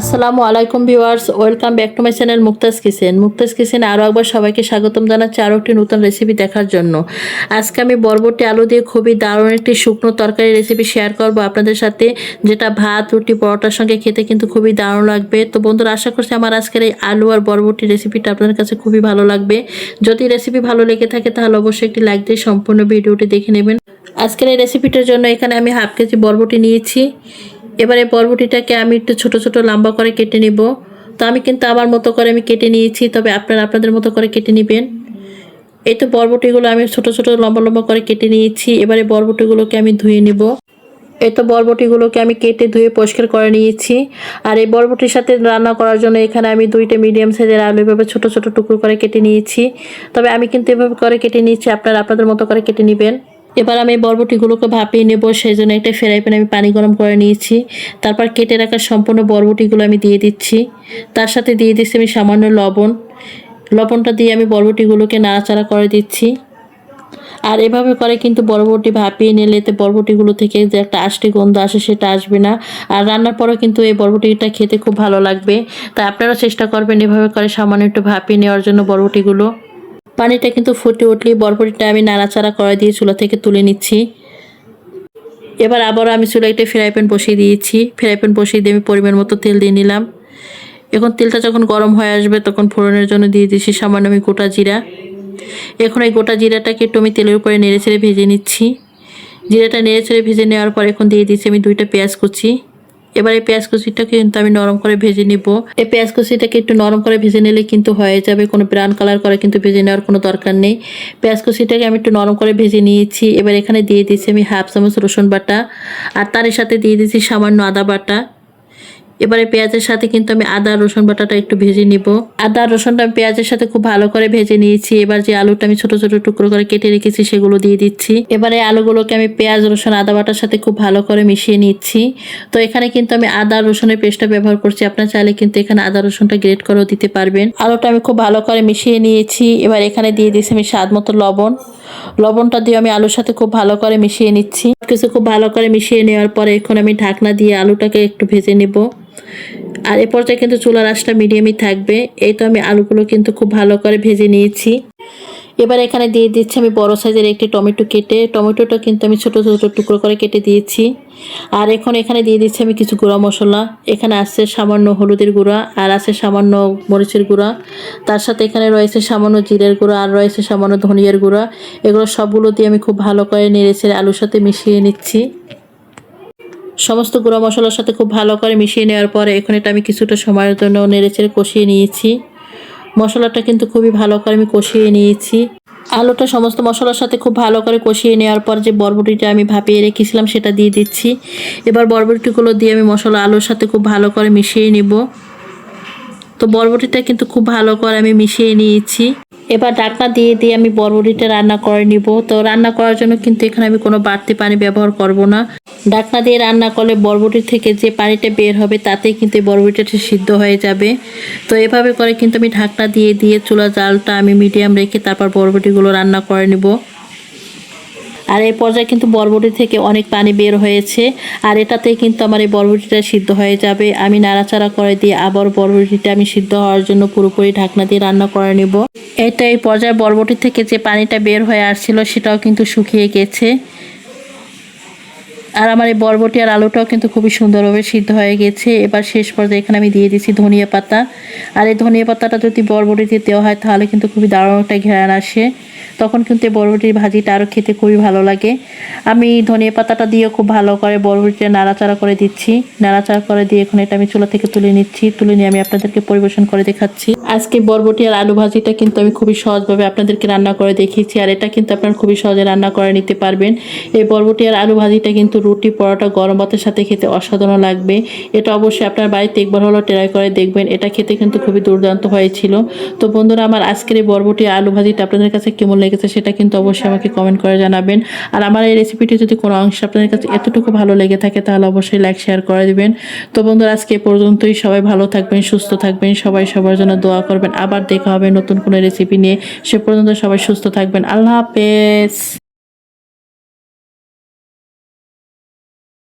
আসসালামু আলাইকুম viewers, welcome back to my channel Muktaz kitchen. Muktaz কিচেনে আরও একবার সবাইকে স্বাগতম জানাচ্ছি আরও একটি নতুন রেসিপি দেখার জন্য। আজকে আমি বরবটি আলু দিয়ে খুবই দারুণ একটি শুকনো তরকারি রেসিপি শেয়ার করব আপনাদের সাথে, যেটা ভাত, রুটি, পরোটার সঙ্গে খেতে কিন্তু খুবই দারুণ লাগবে। তো বন্ধুরা, আশা করছি আমার আজকের এই আলু আর বরবটি রেসিপিটা আপনাদের কাছে খুবই ভালো লাগবে। যদি রেসিপি ভালো লেগে থাকে, তাহলে অবশ্যই একটি লাইক দিয়ে সম্পূর্ণ ভিডিওটি দেখে নেবেন। আজকের এই রেসিপিটার জন্য এখানে আমি হাফ কেজি বরবটি নিয়েছি। এবারে বরবটিটাকে আমি একটু ছোট ছোট লম্বা করে কেটে নিব। তো আমি কিন্তু আমার মতো করে আমি কেটে নিয়েছি, তবে আপনারা আপনাদের মতো করে কেটে নেবেন। এই তো বরবটিগুলো আমি ছোট ছোট লম্বা লম্বা করে কেটে নিয়েছি, এবারে বরবটিগুলোকে আমি ধুয়ে নিব। এই তো বরবটিগুলোকে আমি কেটে ধুয়ে পরিষ্কার করে নিয়েছি। আর এই বরবটির সাথে রান্না করার জন্য এখানে আমি দুইটা মিডিয়াম সাইজের আলু এভাবে ছোট ছোট টুকরো করে কেটে নিয়েছি। তবে আমি কিন্তু এভাবে করে কেটে নিয়েছি, আপনারা আপনাদের মতো করে কেটে নেবেন। এবার আমি বরবটিগুলোকে ভাপিয়ে নেব সেই জন্য একটা ফ্রাই প্যানে আমি পানি গরম করে নিয়েছি। তারপর কেটে রাখা সম্পূর্ণ বরবটিগুলো আমি দিয়ে দিচ্ছি। তার সাথে দিয়ে দিচ্ছি আমি সামান্য লবণ। লবণটা দিয়ে আমি বরবটিগুলোকে নাড়াচাড়া করে দিচ্ছি। আর এভাবে করে কিন্তু বরবটি ভাপিয়ে নিলে এতে বরবটিগুলো থেকে যে একটা আষ্টি গন্ধ আসে সেটা আসবে না। আর রান্নার পরেও কিন্তু এই বরবটিটা খেতে খুব ভালো লাগবে। তাই আপনারা চেষ্টা করবেন এভাবে করে সামান্য একটু ভাপিয়ে নেওয়ার জন্য বরবটিগুলো। পানিটা কিন্তু ফুটে উঠলেই বরবটিটা আমি নাড়াচাড়া করে দিয়ে চুলা থেকে তুলে নিচ্ছি। এবার আবারও আমি চুলা একটা ফ্রাই প্যান বসিয়ে দিয়েছি। ফ্রাই প্যান বসিয়ে দিয়ে আমি পরিমাণ মতো তেল দিয়ে নিলাম। এখন তেলটা যখন গরম হয়ে আসবে তখন ফোড়নের জন্য দিয়ে দিচ্ছি সামান্য আমি গোটা জিরা। এখন এই গোটা জিরাটাকে একটু আমি তেলের উপরে নেড়ে ছেড়ে ভেজে নিচ্ছি। জিরাটা নেড়ে ছেড়ে ভেজে নেওয়ার পর এখন দিয়ে দিচ্ছি আমি দুইটা পেঁয়াজ কুচি। এবার এই পেঁয়াজ কুচিটাকে কিন্তু আমি নরম করে ভেজে নিব। এই পেঁয়াজ কুচিটাকে একটু নরম করে ভেজে নিলে কিন্তু হয়ে যাবে কোনো ব্রাউন কালার করে কিন্তু ভেজে নেওয়ার কোনো দরকার নেই। পেঁয়াজ কুচিটাকে আমি একটু নরম করে ভেজে নিয়েছি। এবার এখানে দিয়ে দিয়েছি আমি হাফ চামচ রসুন বাটা। আর তার সাথে দিয়ে দিয়েছি সামান্য আদা বাটা। এবারে পেঁয়াজের সাথে কিন্তু আমি আদা, রসুন বাটাটা একটু ভেজে নিব। আদা, রসুনটা আমি পেঁয়াজের সাথে খুব ভালো করে ভেজে নিয়েছি। এবার যে আলুটা আমি ছোট ছোট টুকরো করে কেটে রেখেছি, সেগুলো দিয়ে দিচ্ছি। এবারে আলুগুলোকে আমি পেঁয়াজ, রসুন, আদা, বাটার সাথে খুব ভালো করে মিশিয়ে নিচ্ছি। তো এখানে কিন্তু আমি আদা, রসুনের পেস্টটা ব্যবহার করছি। আপনার চাইলে কিন্তু এখানে আদা, রসুনটা গ্রেট করেও দিতে পারবেন। আলুটা আমি খুব ভালো করে মিশিয়ে নিয়েছি। এবার এখানে দিয়ে দিয়েছি আমি স্বাদ মতো লবণ। লবণটা দিয়ে আমি আলুর সাথে খুব ভালো করে মিশিয়ে নিচ্ছি। কিছু খুব ভালো করে মিশিয়ে নেওয়ার পরে এখন আমি ঢাকনা দিয়ে আলুটাকে একটু ভেজে নেব। আর এ পর্যায়ে কিন্তু চুলার আঁচটা মিডিয়ামই থাকবে। এই তো আমি আলুগুলো কিন্তু খুব ভালো করে ভেজে নিয়েছি। এবার এখানে দিয়ে দিচ্ছি আমি বড় সাইজের একটি টমেটো কেটে। টমেটোটা কিন্তু আমি ছোট ছোট টুকরো করে কেটে দিয়েছি। আর এখন এখানে দিয়ে দিচ্ছি আমি কিছু গুঁড়া মশলা। এখানে আছে সামান্য হলুদের গুঁড়া আর আছে সামান্য মরিচের গুঁড়া। তার সাথে এখানে রয়েছে সামান্য জিরের গুঁড়া আর রয়েছে সামান্য ধনিয়ার গুঁড়া। এগুলো সবগুলো দিয়ে আমি খুব ভালো করে নেড়েছে আলুর সাথে মিশিয়ে নিচ্ছি। সমস্ত গুঁড়ো মশলার সাথে খুব ভালো করে মিশিয়ে নেওয়ার পরে এখন এটা আমি কিছুটা সময়ের জন্য নেড়েচেড়ে কষিয়ে নিয়েছি। মশলাটা কিন্তু খুবই ভালো করে আমি কষিয়ে নিয়েছি। আলুটা সমস্ত মশলার সাথে খুব ভালো করে কষিয়ে নেওয়ার পর যে বরবটিটা আমি ভাপিয়ে রেখেছিলাম সেটা দিয়ে দিচ্ছি। এবার বরবটিগুলো দিয়ে আমি মশলা আলুর সাথে খুব ভালো করে মিশিয়ে নিব। তো বরবটিটা কিন্তু খুব ভালো করে আমি মিশিয়ে নিয়েছি। এবার ঢাকনা দিয়ে দিয়ে আমি বরবটিটা রান্না করে নিব। তো রান্না করার জন্য কিন্তু এখানে আমি কোনো বাড়তি পানি ব্যবহার করব না। ঢাকনা দিয়ে রান্না করলে বরবটি থেকে যে পানিটা বের হবে তাতেই কিন্তু বরবটিটা সিদ্ধ হয়ে যাবে। তো এভাবে করে কিন্তু আমি ঢাকনা দিয়ে দিয়ে চুলা জালটা আমি মিডিয়াম রেখে তারপর বরবটিগুলো রান্না করে নিব। আর এই পর্যায়ে কিন্তু বরবটি থেকে অনেক পানি বের হয়েছে আর এটাতে কিন্তু আমার এই বরবটিটা সিদ্ধ হয়ে যাবে। আমি নাড়াচাড়া করে দিয়ে আবার বরবটিটা আমি সিদ্ধ হওয়ার জন্য পুরোপুরি ঢাকনা দিয়ে রান্না করে নেব। এটা এই পর্যায়ে বরবটি থেকে যে পানিটা বের হয়ে আসছিল সেটাও কিন্তু শুকিয়ে গেছে। আর আমার এই বরবটি আর আলুটাও কিন্তু খুবই সুন্দরভাবে সিদ্ধ হয়ে গেছে। এবার শেষ পর্যায়ে এখানে আমি দিয়ে দিচ্ছি ধনিয়া পাতা। আর এই ধনিয়া পাতাটা যদি বরবটিতে দেওয়া হয়, তাহলে কিন্তু খুবই দারুণ একটা ঘেরান আসে। তখন কিন্তু এই বরবটির ভাজিটা আরও খেতে খুবই ভালো লাগে। আমি ধনিয়া পাতাটা দিয়ে খুব ভালো করে বরবটিটা নাড়াচাড়া করে দিচ্ছি। নাড়াচাড়া করে দিয়ে এখন এটা আমি চুলা থেকে তুলে নিচ্ছি। তুলে নিয়ে আমি আপনাদেরকে পরিবেশন করে দেখাচ্ছি। আজকে বরবটি আর আলু ভাজিটা কিন্তু আমি খুবই সহজভাবে আপনাদেরকে রান্না করে দেখিয়েছি। আর এটা কিন্তু আপনারা খুবই সহজে রান্না করে নিতে পারবেন। এই বরবটি আর আলু ভাজিটা কিন্তু রুটি, পরোটা, গরম ভাতের সাথে খেতে অসাধারণ লাগবে। এটা অবশ্যই আপনার বাড়িতে একবার হলো ট্রাই করে দেখবেন। এটা খেতে কিন্তু খুবই দুর্দান্ত হয়েছিল। তো বন্ধুরা, আমার আজকের এই বরবটি আলু ভাজিটা আপনাদের কাছে কেমন লেগেছে সেটা কিন্তু অবশ্যই আমাকে কমেন্ট করে জানাবেন। আর আমার এই রেসিপিটি যদি কোনো অংশ আপনাদের কাছে এতটুকু ভালো লেগে থাকে, তাহলে অবশ্যই লাইক শেয়ার করে দেবেন। তো বন্ধুরা, আজকে পর্যন্তই। সবাই ভালো থাকবেন, সুস্থ থাকবেন। সবাই সবার জন্য দোয়া করবেন। আবার দেখা হবে নতুন কোনো রেসিপি নিয়ে। সে পর্যন্ত সবাই সুস্থ থাকবেন। আল্লাহ হাফেজ।